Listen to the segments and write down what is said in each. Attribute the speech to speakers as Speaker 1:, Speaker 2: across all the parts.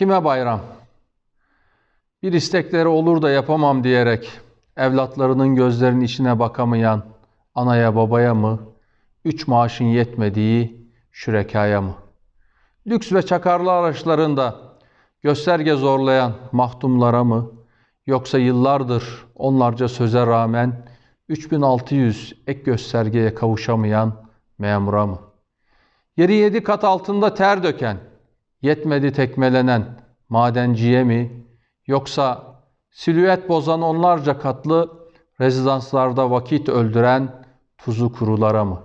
Speaker 1: Kime bayram? Bir istekleri olur da yapamam diyerek evlatlarının gözlerinin içine bakamayan anaya babaya mı? Üç maaşın yetmediği şürekaya mı? Lüks ve çakarlı araçlarında gösterge zorlayan mahdumlara mı? Yoksa yıllardır onlarca söze rağmen 3600 ek göstergeye kavuşamayan memura mı? Yeri yedi kat altında ter döken, yetmedi tekmelenen madenciye mi? Yoksa silüet bozan onlarca katlı rezidanslarda vakit öldüren tuzu kurulara mı?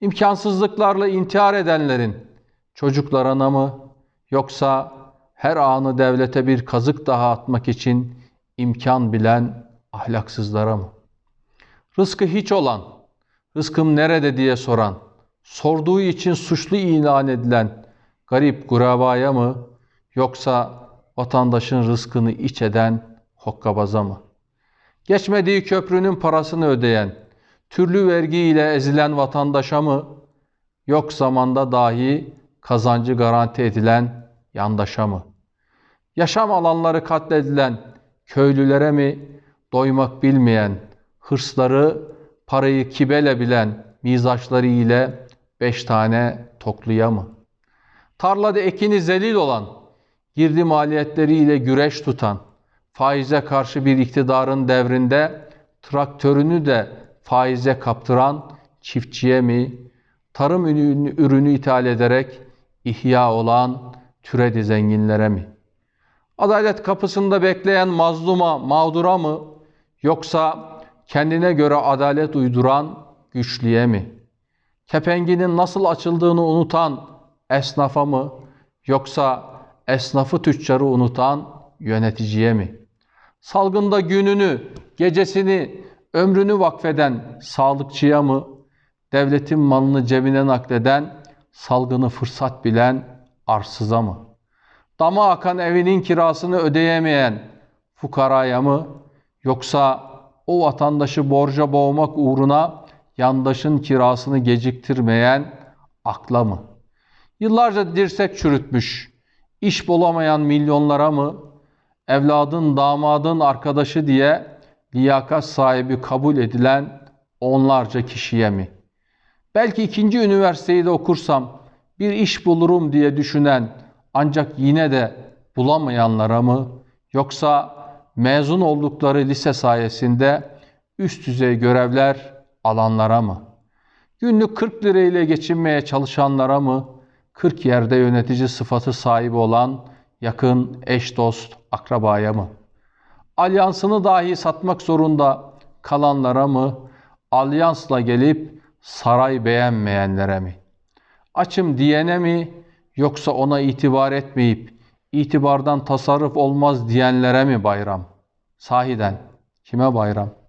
Speaker 1: İmkansızlıklarla intihar edenlerin çocuklarına mı? Yoksa her anı devlete bir kazık daha atmak için imkan bilen ahlaksızlara mı? Rızkı hiç olan, rızkım nerede diye soran, sorduğu için suçlu ilan edilen garip kurabaya mı yoksa vatandaşın rızkını iç eden hokkabaza mı? Geçmediği köprünün parasını ödeyen, türlü vergiyle ezilen vatandaşa mı yok zamanda dahi kazancı garanti edilen yandaşa mı? Yaşam alanları katledilen köylülere mi doymak bilmeyen, hırsları parayı kibele bilen mizaçları ile beş tane tokluya mı? Tarlada ekini zelil olan, girdi maliyetleriyle güreş tutan, faize karşı bir iktidarın devrinde traktörünü de faize kaptıran çiftçiye mi, tarım ürünü, ürünü ithal ederek ihya olan türedi zenginlere mi? Adalet kapısında bekleyen mazluma, mağdura mı, yoksa kendine göre adalet uyduran güçlüye mi? Kepenginin nasıl açıldığını unutan esnafa mı yoksa esnafı tüccarı unutan yöneticiye mi? Salgında gününü, gecesini, ömrünü vakfeden sağlıkçıya mı? Devletin malını cebine nakleden, salgını fırsat bilen arsıza mı? Dama akan evinin kirasını ödeyemeyen fukaraya mı? Yoksa o vatandaşı borca boğmak uğruna yandaşın kirasını geciktirmeyen akla mı? Yıllarca dirsek çürütmüş, iş bulamayan milyonlara mı? Evladın, damadın arkadaşı diye liyakat sahibi kabul edilen onlarca kişiye mi? Belki ikinci üniversiteyi de okursam bir iş bulurum diye düşünen ancak yine de bulamayanlara mı? Yoksa mezun oldukları lise sayesinde üst düzey görevler alanlara mı? Günlük 40 lira ile geçinmeye çalışanlara mı? 40 yerde yönetici sıfatı sahibi olan yakın eş dost akrabaya mı? Alyansını dahi satmak zorunda kalanlara mı? Alyansla gelip saray beğenmeyenlere mi? Açım diyene mi yoksa ona itibar etmeyip itibardan tasarruf olmaz diyenlere mi bayram? Sahiden kime bayram?